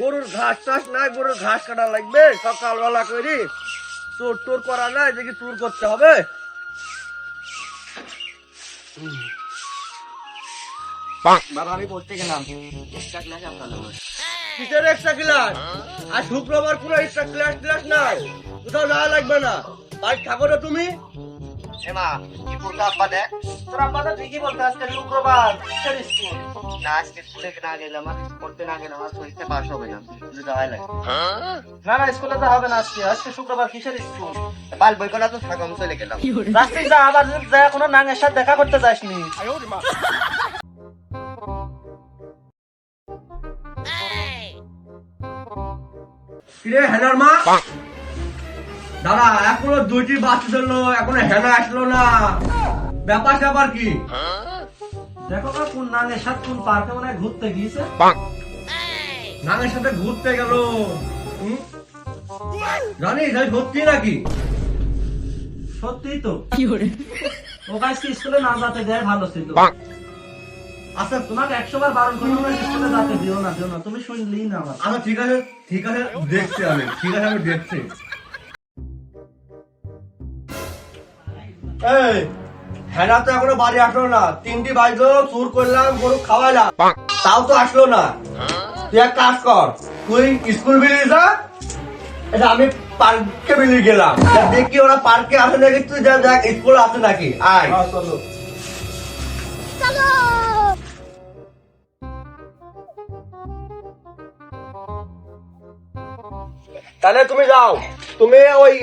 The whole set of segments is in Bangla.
গরুর ঘাস টাস নাই গরুর ঘাস কাটা লাগবে। সকালবেলা করি চোর টোর করা নাই দেখি চুর করতে হবে। আমি পড়তে গেলাম। একটা ক্লাস আপনার কিসের এক্সট্রা ক্লাস আর শুক্রবার কোনো এক্সট্রা ক্লাস ক্লাস নাই। কোথাও যাওয়া লাগবে না। বাড়ি থাকো না তুমি? এমা কি বলতো আব্বা দেখ তোর আব্বা তো ঠিকই বলতে আজকে শুক্রবার কিসের স্কুল। না আজকে স্কুলে না গেলাম আর পড়তে না গেলাম আর পরীক্ষা পাস হবে না শুধু যাওয়াই লাগে। না না স্কুলে তো হবে না আজকে আজকে শুক্রবার কিসের স্কুল? বাল বই করা তো থাকা চলে গেলাম। রাস্তায় যা আবার যা কোনো নাঙের সাথে দেখা করতে যাসনি। কিরে হেনার মা? দাদা এখনও দুইটি বাচ্চা দিল এখনও হেনা আসলো না। ব্যাপার স্যাপার কি? দেখো না কোন নাঙের সাথে কোন পার্কে মনে হয় ঘুরতে গিয়েছে? নাঙের সাথে ঘুরতে গেল। হুম? জানিস আমি সত্যি নাকি? সত্যিই তো। ও স্কুলে না যেতে দেয় ভালো ছিল। আচ্ছা তোমাকে একশো বার বারণ করব না স্কুলে যেতে দিও না দিও না। তুমি শুনলেই না আমার। আচ্ছা ঠিক আছে ঠিক আছে দেখছি আমি ঠিক আছে আমি দেখছি। এই হেনা তো এখনও বাড়ি আসলো না। তিনটি বাজলো চুর করলাম গরু খাওয়াইলাম তাও তো আসলো না। তুই এক কাজ কর তুই স্কুল বেরিয়ে যা এটা আমি পার্কে বেরিয়ে গেলাম। দেখি ওরা পার্কে আসে নাকি তুই যা দেখ স্কুল আছে নাকি? আয়। চলো। তাহলে তুমি যাও। তুমি ওই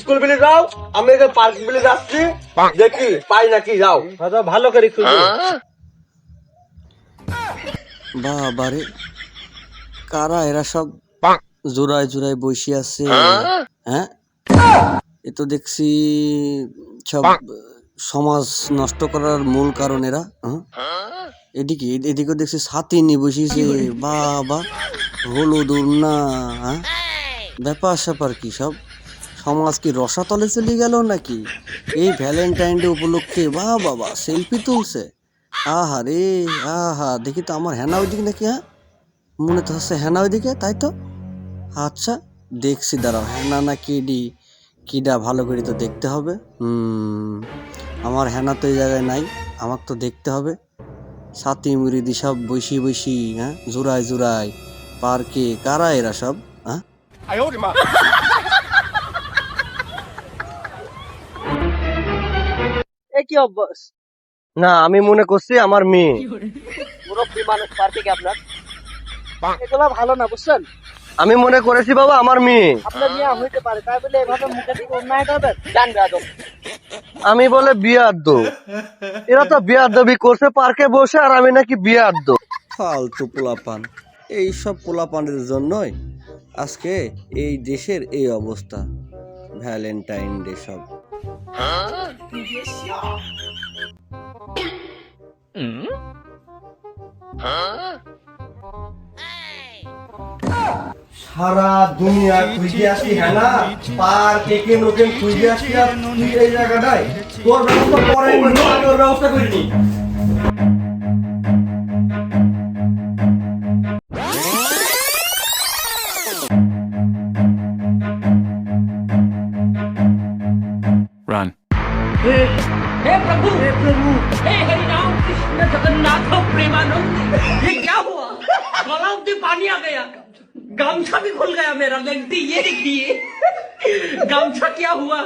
স্কুল বিলে যাও আমি এখানে পার্ক বিলে যাচ্ছি দেখি পাই নাকি যাও। ভালো করে খুঁজে। বাবারে কারা এরা সব জোড়ায় জোড়ায় বসে আছে? হ্যাঁ? এ তো দেখছি সব সমাজ নষ্ট করার মূল কারণ এরা হ্যাঁ? এদিকে এদিকে দেখছি সাথী নিয়ে বসেছে বাবা। হলুদ না হ্যাঁ? ব্যাপার স্যাপার কি সব? সমাজ কি রসাতলে চলে গেল নাকি? এই ভ্যালেন্টাইন ডে উপলক্ষে, বা বাবা সেলফি তুলছে। আহা রে, আহা, দেখি তো আমার হেনা ওইদিকে নাকি হ্যাঁ? মনে তো হচ্ছে হেনা ওইদিকে, তাই তো? আচ্ছা দেখছি, দাঁড়াও, হেনা না কিডি? কিডা ভালো করে তো দেখতে হবে। হুম, আমার হেনা তো এই জায়গায় নাই, আমাকে তো দেখতে হবে। সাথী মুরিদি সব বসি বসি হ্যাঁ? জোড়ায় জোড়ায়। পার্কে কারা এরা সব? হ্যাঁ কি অভ্যাস? না আমি মনে করছি আমার মেয়ে। মুরব্বী মানুষ পার্কে কি আপনার? এগুলো ভালো না বুঝছেন? আমি মনে করেছি বাবা আমার মেয়ে। আপনার নিয়ে হইতে পারে তাই বলে এভাবে মুখে থেকে অন্যায় করবেন জান বেয়াদব। আমি বলে বিয়ার দো এরা তো বিয়ার দবি করছে পার্কে বসে আর আমি নাকি বিয়ার দো ফালতু পোলাপান। এই সব পোলাপানের জন্যই আজকে এই দেশের এই অবস্থা। ভ্যালেন্টাইন ডে সব। সারা দুনিয়া খুঁজে আসি হ্যাঁ না? পার্কে কে নতুন খুঁজে আসি আর তুই এই জায়গাটায়? তোর ব্যবস্থা পরে ব্যবস্থা করিনি। प्रभु। हे प्रभु। हे हरि राम कृष्ण जगन्नाथ प्रेमानंद ये क्या हुआ? गला उठे पानी आ गया। गामछा भी खुल गया मेरा लेंटी ये देखिए। गामछा क्या हुआ?